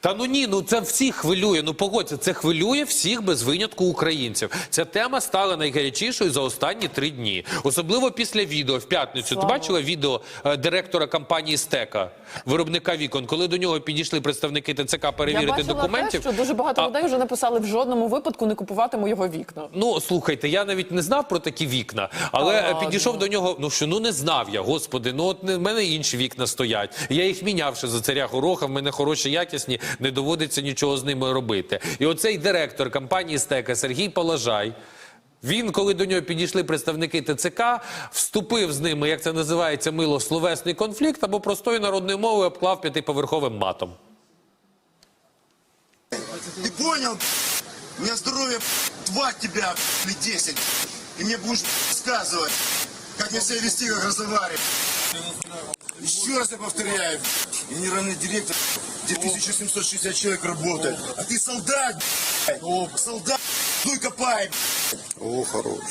Та ну ні, ну це всіх хвилює. Ну погодься, це хвилює всіх без винятку українців. Ця тема стала найгарячішою за останні три дні. Особливо після відео в п'ятницю. Ти бачила відео е, директора компанії Стека, виробника вікон, коли до нього підійшли представники ТЦК Я перевірити бачила документів. те, що дуже багато людей вже написали в жодному випадку не купуватиму його вікна. Ну слухайте, я навіть не знав про такі вікна, але Та е, ладно. підійшов до нього. Ну що ну не знав я, господи. Ну от не- в мене інші вікна стоять. Я їх міняв ще за царя гороха. В мене хороші, якісні, не доводиться нічого з ними робити. І оцей директор компанії Стека Сергій Положай. Він, коли до нього підійшли представники ТЦК, вступив з ними, як це називається, мило словесний конфлікт або простою народною мовою обклав п'ятиповерховим матом. Ты понял? У меня здоровье два тебя или 10. И мне будешь сказывать, как мне себя вести, как разговаривать. Еще раз я повторяю, генеральный директор, где 1760 человек работает. А ты солдат, блядь. солдат, и копай. О, хорош.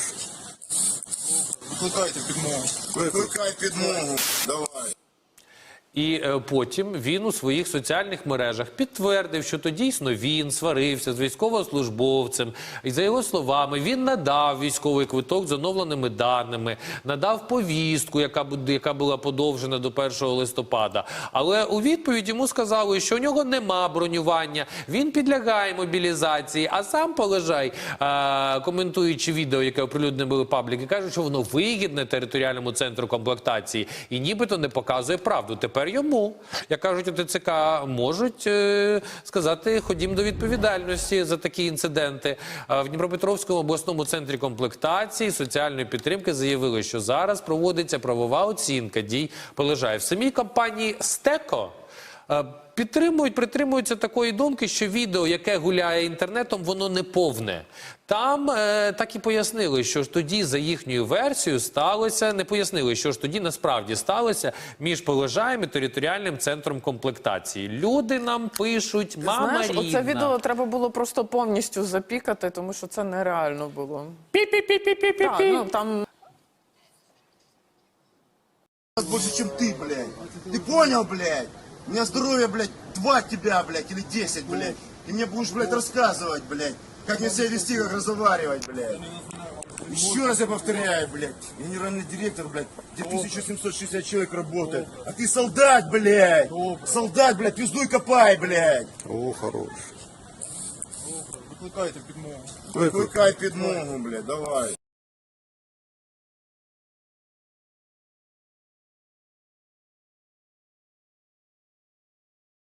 Викликайте підмогу. Викликай підмогу. Давай. І е, потім він у своїх соціальних мережах підтвердив, що то дійсно він сварився з військовослужбовцем. І за його словами, він надав військовий квиток з оновленими даними, надав повістку, яка яка була подовжена до 1 листопада. Але у відповідь йому сказали, що у нього нема бронювання, він підлягає мобілізації. А сам полежай, е, коментуючи відео, яке оприлюднили пабліки, каже, що воно вигідне територіальному центру комплектації і нібито не показує правду. Тепер йому, як кажуть у ТЦК, можуть е, сказати, ходім до відповідальності за такі інциденти. В Дніпропетровському обласному центрі комплектації соціальної підтримки заявили, що зараз проводиться правова оцінка дій полежає в самій компанії Стеко. Е, Підтримують, притримуються такої думки, що відео, яке гуляє інтернетом, воно не повне. Там е, так і пояснили, що ж тоді за їхньою версією сталося, не пояснили, що ж тоді насправді сталося між полежаєм і територіальним центром комплектації. Люди нам пишуть, мама Знаєш, рідна. оце відео треба було просто повністю запікати, тому що це нереально було. Пі-пі-пі-пі-пі-пі. Так, ну там больше, чем ты, блядь. Ты понял, блядь? У меня здоровье, блядь, два тебя, блядь, или 10, блядь. И мне будешь, блядь, рассказывать, блядь, как мне себя вести, как разговаривать, блядь. Еще раз я повторяю, блядь, генеральный директор, блядь, где 1760 человек работает. А ты солдат, блядь. Солдат, блядь, пиздуй копай, блядь. О, хорош. Викликайте підмогу. Викликай підмогу, блядь, давай.